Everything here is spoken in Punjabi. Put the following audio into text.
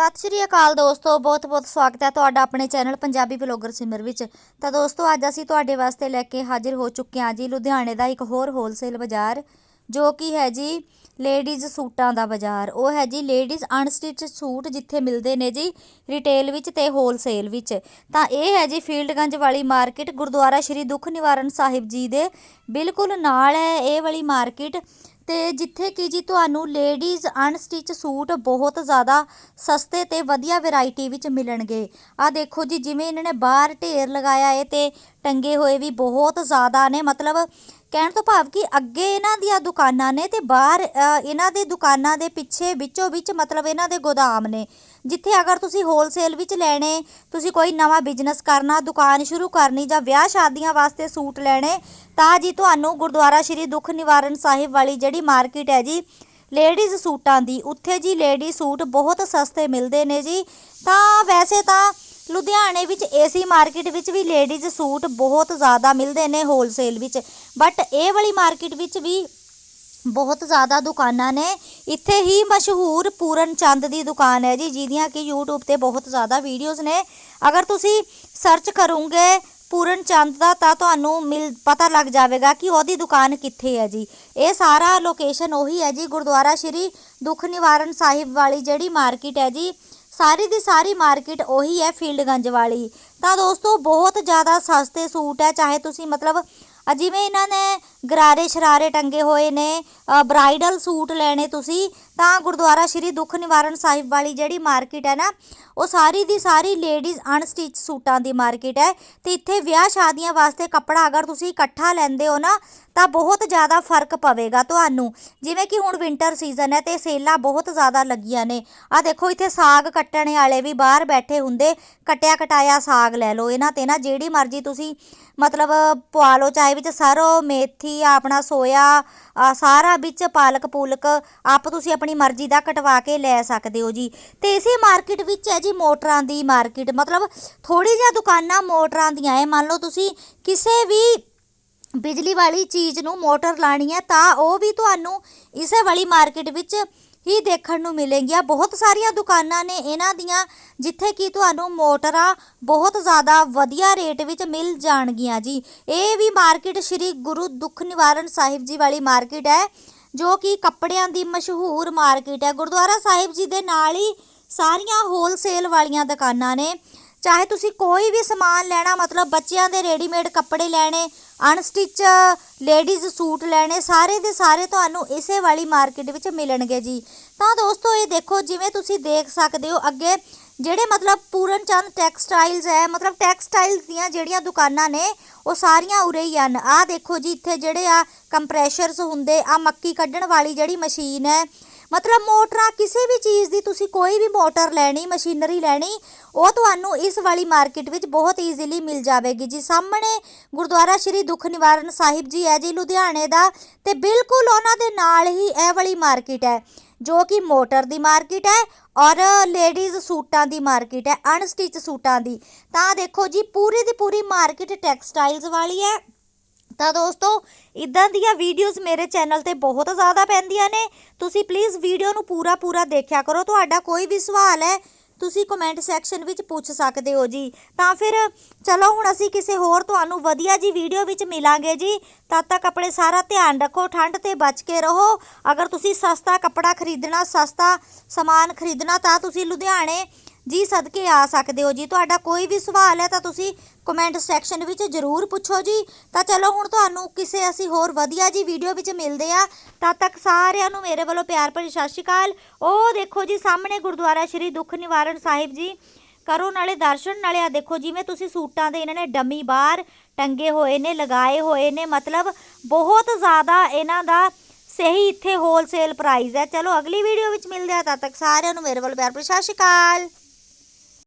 ਸਤਿ ਸ਼੍ਰੀ ਅਕਾਲ ਦੋਸਤੋ, ਬਹੁਤ ਬਹੁਤ ਸਵਾਗਤ ਹੈ ਤੁਹਾਡਾ ਆਪਣੇ ਚੈਨਲ ਪੰਜਾਬੀ ਵਲੌਗਰ ਸਿਮਰ ਵਿੱਚ। ਤਾਂ ਦੋਸਤੋ, ਅੱਜ ਅਸੀਂ ਤੁਹਾਡੇ ਵਾਸਤੇ ਲੈ ਕੇ ਹਾਜ਼ਰ ਹੋ ਚੁੱਕੇ ਹਾਂ ਜੀ ਲੁਧਿਆਣੇ ਦਾ ਇੱਕ ਹੋਰ ਹੋਲਸੇਲ ਬਾਜ਼ਾਰ, ਜੋ ਕਿ ਹੈ ਜੀ ਲੇਡੀਜ਼ ਸੂਟਾਂ ਦਾ ਬਾਜ਼ਾਰ। ਉਹ ਹੈ ਜੀ ਲੇਡੀਜ਼ ਅਨਸਟਿਚ ਸੂਟ ਜਿੱਥੇ ਮਿਲਦੇ ਨੇ ਜੀ ਰਿਟੇਲ ਵਿੱਚ ਤੇ ਹੋਲਸੇਲ ਵਿੱਚ। ਤਾਂ ਇਹ ਹੈ ਜੀ ਫੀਲਡਗੰਜ ਵਾਲੀ ਮਾਰਕੀਟ ਗੁਰਦੁਆਰਾ ਸ਼੍ਰੀ ਦੁੱਖ ਨਿਵਾਰਨ ਸਾਹਿਬ ਜੀ ਦੇ ਬਿਲਕੁਲ ਨਾਲ ਹੈ ਇਹ ਵਾਲੀ ਮਾਰਕੀਟ ਤੇ ਜਿੱਥੇ ਕਿ ਜੀ ਤੁਹਾਨੂੰ ਲੇਡੀਜ਼ ਅਨਸਟਿਚ ਸੂਟ ਬਹੁਤ ਜ਼ਿਆਦਾ ਸਸਤੇ ਤੇ ਵਧੀਆ ਵੈਰਾਈਟੀ ਵਿੱਚ ਮਿਲਣਗੇ। ਆ ਦੇਖੋ ਜੀ, ਜਿਵੇਂ ਇਹਨਾਂ ਨੇ ਬਾਹਰ ਢੇਰ ਲਗਾਇਆ ਏ ਤੇ ਟੰਗੇ ਹੋਏ ਵੀ ਬਹੁਤ ਜ਼ਿਆਦਾ ਨੇ, ਮਤਲਬ ਕਹਿਣ ਤੋਂ ਭਾਵ ਕਿ ਅੱਗੇ ਇਹਨਾਂ ਦੀਆਂ ਦੁਕਾਨਾਂ ਨੇ ਤੇ ਬਾਹਰ ਇਹਨਾਂ ਦੇ ਦੁਕਾਨਾਂ ਦੇ ਪਿੱਛੇ ਵਿੱਚੋਂ ਵਿੱਚ ਮਤਲਬ ਇਹਨਾਂ ਦੇ ਗੋਦਾਮ ਨੇ। ਜਿੱਥੇ ਅਗਰ ਤੁਸੀਂ ਹੋਲਸੇਲ ਵਿੱਚ ਲੈਣੇ, ਤੁਸੀਂ ਕੋਈ ਨਵਾਂ ਬਿਜ਼ਨਸ ਕਰਨਾ, ਦੁਕਾਨ ਸ਼ੁਰੂ ਕਰਨੀ ਜਾਂ ਵਿਆਹ ਸ਼ਾਦੀਆਂ ਵਾਸਤੇ ਸੂਟ ਲੈਣੇ, ਤਾਂ ਜੀ ਤੁਹਾਨੂੰ ਗੁਰਦੁਆਰਾ ਸ਼੍ਰੀ ਦੁੱਖ ਨਿਵਾਰਨ ਸਾਹਿਬ ਵਾਲੀ ਜਿਹੜੀ ਮਾਰਕੀਟ ਹੈ ਜੀ ਲੇਡੀਜ਼ ਸੂਟਾਂ ਦੀ, ਉੱਥੇ ਜੀ ਲੇਡੀ ਸੂਟ ਬਹੁਤ ਸਸਤੇ ਮਿਲਦੇ ਨੇ ਜੀ। ਤਾਂ ਵੈਸੇ ਤਾਂ ਲੁਧਿਆਣੇ ਵਿੱਚ ਏਸੀ ਮਾਰਕੀਟ ਵਿੱਚ ਵੀ ਲੇਡੀਜ਼ ਸੂਟ ਬਹੁਤ ਜ਼ਿਆਦਾ ਮਿਲਦੇ ਨੇ ਹੋਲਸੇਲ ਵਿੱਚ ਬਟ ਇਹ ਵਾਲੀ ਮਾਰਕੀਟ ਵਿੱਚ ਵੀ ਬਹੁਤ ਜ਼ਿਆਦਾ ਦੁਕਾਨਾਂ ਨੇ। ਇੱਥੇ ਹੀ ਮਸ਼ਹੂਰ ਪੂਰਨ ਚੰਦ ਦੀ ਦੁਕਾਨ ਹੈ ਜੀ, ਜਿਹਦੀਆਂ ਕਿ YouTube ਤੇ ਬਹੁਤ ਜ਼ਿਆਦਾ ਵੀਡੀਓਜ਼ ਨੇ। ਅਗਰ ਤੁਸੀਂ ਸਰਚ ਕਰੋਗੇ ਪੂਰਨ ਚੰਦ ਦਾ, ਤਾਂ ਤੁਹਾਨੂੰ ਮਿਲ, ਪਤਾ ਲੱਗ ਜਾਵੇਗਾ ਕਿ ਉਹਦੀ ਦੁਕਾਨ ਕਿੱਥੇ ਹੈ ਜੀ। ਇਹ ਸਾਰਾ ਲੋਕੇਸ਼ਨ ਉਹੀ ਹੈ ਜੀ, ਗੁਰਦੁਆਰਾ ਸ਼੍ਰੀ ਦੁੱਖ ਨਿਵਾਰਨ ਸਾਹਿਬ ਵਾਲੀ ਜਿਹੜੀ ਮਾਰਕੀਟ ਹੈ ਜੀ। ਸਾਰੀ ਦੀ ਸਾਰੀ ਮਾਰਕੀਟ ਉਹੀ ਹੈ ਫੀਲਡਗੰਜ ਵਾਲੀ। ਤਾਂ ਦੋਸਤੋ, ਬਹੁਤ ਜ਼ਿਆਦਾ ਸਸਤੇ ਸੂਟ ਹੈ, ਚਾਹੇ ਤੁਸੀਂ ਮਤਲਬ ਜਿਵੇਂ ਇਹਨਾਂ ਨੇ ਗਰਾਰੇ ਸ਼ਰਾਰੇ ਟੰਗੇ ਹੋਏ ਨੇ ਬ੍ਰਾਈਡਲ ਸੂਟ ਲੈਣੇ ਤੁਸੀਂ, ਤਾਂ ਗੁਰਦੁਆਰਾ ਸ਼੍ਰੀ ਦੁੱਖ ਨਿਵਾਰਨ ਸਾਹਿਬ ਵਾਲੀ ਜਿਹੜੀ ਮਾਰਕੀਟ ਹੈ ਨਾ, ਉਹ ਸਾਰੀ ਦੀ ਸਾਰੀ ਲੇਡੀਜ਼ ਅਨਸਟਿਚ ਸੂਟਾਂ ਦੀ ਮਾਰਕੀਟ ਹੈ। ਤੇ ਇੱਥੇ ਵਿਆਹ ਸ਼ਾਦੀਆਂ ਵਾਸਤੇ ਕੱਪੜਾ ਅਗਰ ਤੁਸੀਂ ਇਕੱਠਾ ਲੈਂਦੇ ਹੋ ਨਾ, ਤਾਂ ਬਹੁਤ ਜ਼ਿਆਦਾ ਫ਼ਰਕ ਪਵੇਗਾ ਤੁਹਾਨੂੰ। ਜਿਵੇਂ ਕਿ ਹੁਣ ਵਿੰਟਰ ਸੀਜ਼ਨ ਹੈ ਤੇ ਸੇਲਾਂ ਬਹੁਤ ਜ਼ਿਆਦਾ ਲੱਗੀਆਂ ਨੇ। ਆ ਦੇਖੋ, ਇੱਥੇ ਸਾਗ ਕੱਟਣ ਵਾਲੇ ਵੀ ਬਾਹਰ ਬੈਠੇ ਹੁੰਦੇ ਕਟਿਆ ਕਟਾਇਆ ਸਾਗ ਲੈ ਲਓ ਇਹਨਾਂ ਤੇ ਨਾ, ਜਿਹੜੀ ਮਰਜ਼ੀ ਤੁਸੀਂ ਮਤਲਬ ਪਵਾ ਲਓ ਚਾਹੇ ਵਿੱਚ ਸਰੋਂ, ਮੇਥੀ, ਆਪਣਾ ਸੋਇਆ ਸਾਰਾ ਵਿੱਚ ਪਾਲਕ ਪੂਲਕ ਆਪ ਤੁਸੀਂ ਆਪਣੀ ਮਰਜ਼ੀ ਦਾ ਕਟਵਾ ਕੇ ਲੈ ਸਕਦੇ ਹੋ ਜੀ। ਤੇ ਇਸੇ ਮਾਰਕੀਟ ਵਿੱਚ ਹੈ ਜੀ ਮੋਟਰਾਂ ਦੀ ਮਾਰਕੀਟ। ਮਤਲਬ ਥੋੜੀ ਜਿਹਾ ਦੁਕਾਨਾਂ ਮੋਟਰਾਂ ਦੀਆਂ ਹੈ। ਮੰਨ ਲਓ ਤੁਸੀਂ ਕਿਸੇ ਵੀ ਬਿਜਲੀ ਵਾਲੀ ਚੀਜ਼ ਨੂੰ ਮੋਟਰ ਲਾਣੀ ਹੈ ਤਾਂ ਉਹ ਵੀ ਤੁਹਾਨੂੰ ਇਸੇ ਵਾਲੀ ਮਾਰਕੀਟ ਵਿੱਚ ਹੀ ਦੇਖਣ ਨੂੰ ਮਿਲੇਗੀਆਂ। ਬਹੁਤ ਸਾਰੀਆਂ ਦੁਕਾਨਾਂ ਨੇ ਇਹਨਾਂ ਦੀਆਂ, ਜਿੱਥੇ ਕਿ ਤੁਹਾਨੂੰ ਮੋਟਰਾਂ ਬਹੁਤ ਜ਼ਿਆਦਾ ਵਧੀਆ ਰੇਟ ਵਿੱਚ ਮਿਲ ਜਾਣਗੀਆਂ ਜੀ। ਇਹ ਵੀ ਮਾਰਕੀਟ ਸ਼੍ਰੀ ਗੁਰੂ ਦੁੱਖ ਨਿਵਾਰਨ ਸਾਹਿਬ ਜੀ ਵਾਲੀ ਮਾਰਕੀਟ ਹੈ, ਜੋ ਕਿ ਕੱਪੜਿਆਂ ਦੀ ਮਸ਼ਹੂਰ ਮਾਰਕੀਟ ਹੈ। ਗੁਰਦੁਆਰਾ ਸਾਹਿਬ ਜੀ ਦੇ ਨਾਲ ਹੀ ਸਾਰੀਆਂ ਹੋਲਸੇਲ ਵਾਲੀਆਂ ਦੁਕਾਨਾਂ ਨੇ। ਚਾਹੇ ਤੁਸੀਂ ਕੋਈ ਵੀ ਸਮਾਨ ਲੈਣਾ, ਮਤਲਬ ਬੱਚਿਆਂ ਦੇ ਰੈਡੀਮੇਡ ਕੱਪੜੇ ਲੈਣੇ ਅਨਸਟਿਚ ਲੇਡੀਜ਼ ਸੂਟ ਲੈਣੇ, ਸਾਰੇ ਦੇ ਸਾਰੇ ਤੁਹਾਨੂੰ ਇਸੇ ਵਾਲੀ ਮਾਰਕੀਟ ਵਿੱਚ ਮਿਲਣਗੇ ਜੀ। ਤਾਂ ਦੋਸਤੋ, ਇਹ ਦੇਖੋ ਜਿਵੇਂ ਤੁਸੀਂ ਦੇਖ ਸਕਦੇ ਹੋ, ਅੱਗੇ ਜਿਹੜੇ ਮਤਲਬ ਪੂਰਨ ਚੰਦ ਟੈਕਸਟਾਈਲਸ ਹੈ, ਮਤਲਬ ਟੈਕਸਟਾਈਲਸ ਦੀਆਂ ਜਿਹੜੀਆਂ ਦੁਕਾਨਾਂ ਨੇ, ਉਹ ਸਾਰੀਆਂ ਉਰੇ ਹੀ ਹਨ। ਆਹ ਦੇਖੋ ਜੀ, ਇੱਥੇ ਜਿਹੜੇ ਆ ਕੰਪਰੈਸ਼ਰਸ ਹੁੰਦੇ ਆ ਮੱਕੀ ਕੱਢਣ ਵਾਲੀ ਜਿਹੜੀ ਮਸ਼ੀਨ ਹੈ, ਮਤਲਬ ਮੋਟਰਾਂ ਕਿਸੇ ਵੀ ਚੀਜ਼ ਦੀ ਤੁਸੀਂ ਕੋਈ ਵੀ ਮੋਟਰ ਲੈਣੀ, ਮਸ਼ੀਨਰੀ ਲੈਣੀ ਉਹ ਤੁਹਾਨੂੰ ਇਸ ਵਾਲੀ ਮਾਰਕੀਟ ਵਿੱਚ ਬਹੁਤ ਈਜ਼ੀਲੀ ਮਿਲ ਜਾਵੇਗੀ। ਜੀ, ਸਾਹਮਣੇ ਗੁਰਦੁਆਰਾ ਸ਼੍ਰੀ ਦੁੱਖ ਨਿਵਾਰਨ ਸਾਹਿਬ ਜੀ ਹੈ ਜੀ, ਲੁਧਿਆਣੇ ਦਾ। ਤੇ ਬਿਲਕੁਲ ਉਹਨਾਂ ਦੇ ਨਾਲ ਹੀ ਇਹ ਵਾਲੀ ਮਾਰਕੀਟ ਹੈ, ਜੋ ਕਿ ਮੋਟਰ ਦੀ ਮਾਰਕੀਟ ਹੈ ਔਰ ਲੇਡੀਜ਼ ਸੂਟਾਂ ਦੀ ਮਾਰਕੀਟ ਹੈ ਅਨਸਟਿਚ ਸੂਟਾਂ ਦੀ। ਤਾਂ ਦੇਖੋ ਜੀ, ਪੂਰੀ ਦੀ ਪੂਰੀ ਮਾਰਕੀਟ ਟੈਕਸਟਾਈਲਸ ਵਾਲੀ ਹੈ। ਤਾਂ ਦੋਸਤੋ, ਇਦਾਂ ਦੀਆਂ ਵੀਡੀਓਜ਼ ਮੇਰੇ ਚੈਨਲ ਤੇ ਬਹੁਤ ਜ਼ਿਆਦਾ ਪੈਂਦੀਆਂ ਨੇ। ਤੁਸੀਂ ਪਲੀਜ਼ ਵੀਡੀਓ ਨੂੰ ਪੂਰਾ ਪੂਰਾ ਦੇਖਿਆ ਕਰੋ। ਤੁਹਾਡਾ ਕੋਈ ਵੀ ਸਵਾਲ ਹੈ ਤੁਸੀਂ ਕਮੈਂਟ ਸੈਕਸ਼ਨ ਵਿੱਚ ਪੁੱਛ ਸਕਦੇ ਹੋ ਜੀ। ਤਾਂ ਫਿਰ ਚਲੋ ਹੁਣ ਅਸੀਂ ਕਿਸੇ ਹੋਰ ਤੁਹਾਨੂੰ ਵਧੀਆ ਜੀ ਵੀਡੀਓ ਵਿੱਚ ਮਿਲਾਂਗੇ ਜੀ। ਤਦ ਤੱਕ ਆਪਣੇ ਸਾਰਾ ਧਿਆਨ ਰੱਖੋ, ਠੰਡ ਤੇ ਬਚ ਕੇ ਰਹੋ। ਅਗਰ ਤੁਸੀਂ ਸਸਤਾ ਕੱਪੜਾ ਖਰੀਦਣਾ, ਸਸਤਾ ਸਮਾਨ ਖਰੀਦਣਾ ਤਾਂ ਤੁਸੀਂ ਲੁਧਿਆਣੇ ਜੀ ਸਦਕੇ ਆ ਸਕਦੇ ਹੋ ਜੀ। ਤੁਹਾਡਾ ਕੋਈ ਵੀ ਸਵਾਲ ਹੈ ਤਾਂ ਤੁਸੀਂ ਕਮੈਂਟ ਸੈਕਸ਼ਨ ਵਿੱਚ ਜ਼ਰੂਰ ਪੁੱਛੋ ਜੀ। ਤਾਂ ਚਲੋ ਹੁਣ ਤੁਹਾਨੂੰ ਕਿਸੇ ਅਸੀਂ ਹੋਰ ਵਧੀਆ ਜੀ ਵੀਡੀਓ ਵਿੱਚ ਮਿਲਦੇ ਆ ਤਦ ਤੱਕ ਸਾਰਿਆਂ ਨੂੰ ਮੇਰੇ ਵੱਲੋਂ ਪਿਆਰ ਭਰੀ ਸਤਿ ਸ਼੍ਰੀ ਅਕਾਲ। ਉਹ ਦੇਖੋ ਜੀ ਸਾਹਮਣੇ ਗੁਰਦੁਆਰਾ ਸ਼੍ਰੀ ਦੁੱਖ ਨਿਵਾਰਨ ਸਾਹਿਬ ਜੀ। ਕਰੋ ਨਾਲੇ ਦਰਸ਼ਨ, ਨਾਲੇ ਆ ਦੇਖੋ ਜਿਵੇਂ ਤੁਸੀਂ ਸੂਟਾਂ ਦੇ ਇਹਨਾਂ ਨੇ ਡਮੀ ਬਾਹਰ ਟੰਗੇ ਹੋਏ ਨੇ, ਲਗਾਏ ਹੋਏ ਨੇ। ਮਤਲਬ ਬਹੁਤ ਜ਼ਿਆਦਾ ਇਹਨਾਂ ਦਾ ਸਹੀ ਇੱਥੇ ਹੋਲਸੇਲ ਪ੍ਰਾਈਸ ਹੈ। ਚਲੋ ਅਗਲੀ ਵੀਡੀਓ ਵਿੱਚ ਮਿਲਦੇ ਆ ਤਦ ਤੱਕ ਸਾਰਿਆਂ ਨੂੰ ਮੇਰੇ ਵੱਲੋਂ ਪਿਆਰ ਭਰੀ ਸਤਿ ਸ਼੍ਰੀ ਅਕਾਲ।